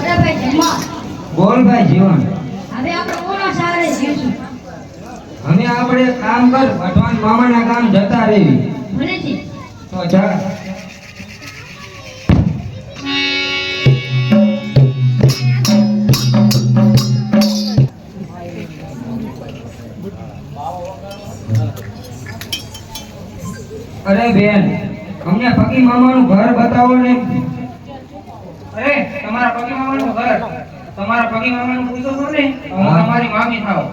અરે ભાઈ જમવા બોલ ભાઈ જીવન. હવે આપણે કોના સહારે જીવશું અમે આપણે કામ કર ભગવાન મામાના કામ જતા રહેવી તો જા. અરે બેન અમને પકી મામાનું ઘર બતાવો ને. અરે તમારા પકી મામાનું ઘર. તમારા પગી મામાનું પૂછો છો ને હું તમારી મામી થાવ.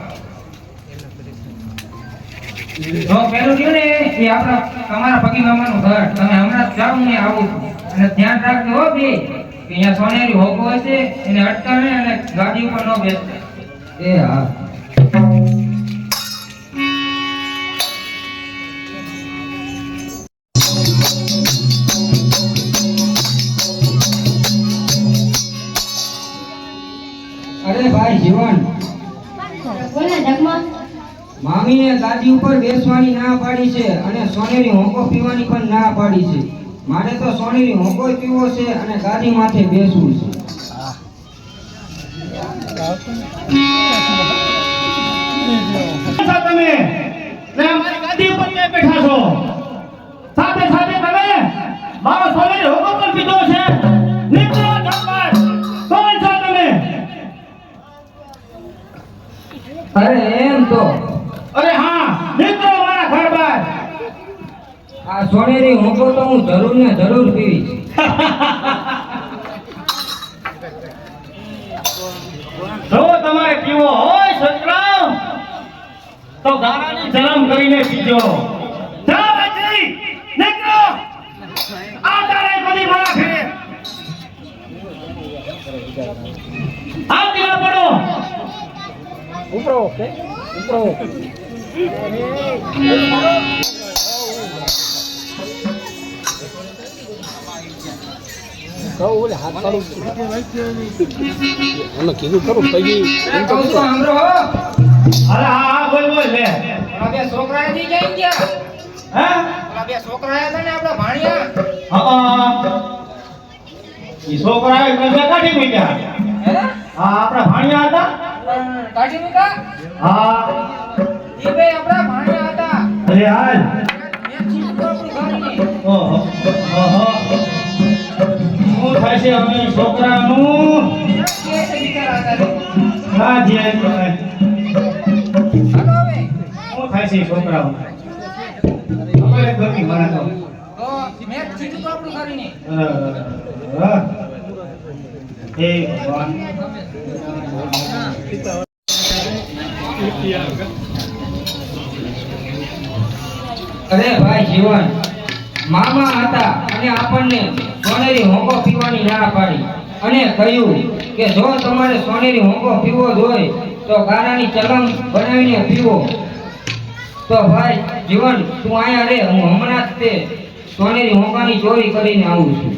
જો પેલું થયું ને એ આપણા તમારા પગી મામાનું ઘર. તમે હમણાં જ જાઓ ને આવું અને ધ્યાન રાખજો હો બે. અહીંયા સોનેરી હોકો હશે એને અટકાવે અને ગાડી ઉપર ન બેસશે એ હા. ભાઈ જીવન. મામીએ ગાદી ઉપર બેસવાની ના પાડી છે અને સોનેરી હોંકો પીવાની પણ ના પાડી છે. મારે તો સોનેરી હોંકો પીવો છે અને ગાદી માથે બેસવું છે. તમે. અમારી ગાદી ઉપર બેઠા છો. સાથે સાથે તમે. મારો સોનેરી હોંકો પણ પીધો છે. અરે એમ તો. અરે હા મિત્રો મારા ઘર બહાર આ સોનેરી હોંકો તો હું જરૂર ને જરૂર પીવીશ. જો તમારે પીવો હોય સતરામ તો ગાળાની જલમ કરીને પીજો. જા બચી નીકળો. આ તારે બધી મારા ઘરે. આ દિલા પડો એ કહું છું સાંભળો હો અરે હા હા બોલ બોલ લે ઓલા બે છોકરા નથી જઈ ગયા હે ઓલા બે છોકરા હતા ને આપણા ભાણિયા હા ઈ છોકરા એ કજે હા. મૂકા એ બે આપણા ભાણિયા હતા. અરે હાલ. મેં ચીજ તો ઘરની. ઓહો ઓહો. શું થાય છે અમે છોકરાનું? કે છે બિચારા હતા. હા જે હાલો શું થાય છે ઈ અમારે ગમી મને તો. તો મેં ચીજ તો આપણું ઘરની. અ, અ, હે ભગવાન અરે ભાઈ જીવન, મામા હતા અને આપણને સોનેરી હોંગો પીવાની ના પાડી અને કહ્યું કે જો તમારે સોનેરી હોંગો પીવો જ હોય તો ગારાની ચલમ બનાવીને પીવો. તો ભાઈ જીવન, તું અહીંયા રે, હું હમણાં જ તે સોનેરી હોંગાની ચોરી કરીને આવું છું.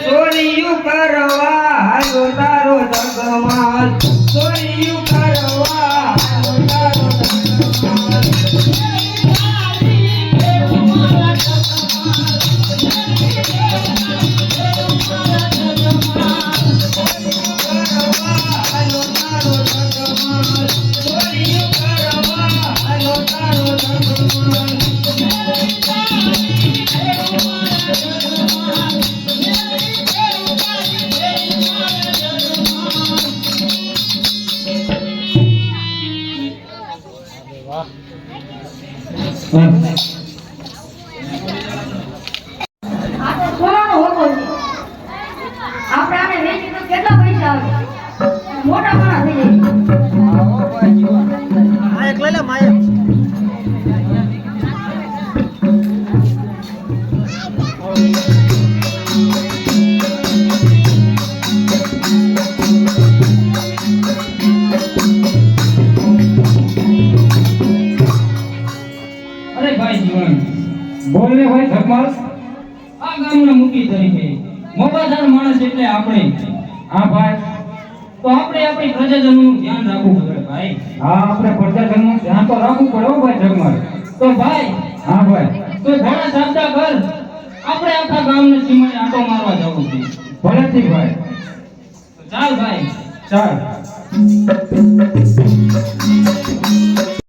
સોનિયું કરવા હાલો તારો જગમાં સોનિયું આપણે આને કેટલા પૈસા આવે? મોટા પણ થઈ જાય. બોલ ને ભાઈ ધર્માલ આ ગામના મુખી તરીકે. મોટાધાર માણસ એટલે આપણે. હા, ભાઈ. તો આપણે આપણી પ્રજાજનોનું ધ્યાન રાખવું પડે, ભાઈ. હા, આપણે પ્રજાજનનું ધ્યાન તો રાખવું પડે હો, ભાઈ જગમાર તો, ભાઈ. હા, ભાઈ. તો ઘણા શબ્દ કર આપણે આખા ગામને સીમાને આંટો મારવા જવું છે. ભલેથી ભાઈ. ચાલ ભાઈ. ચાલ.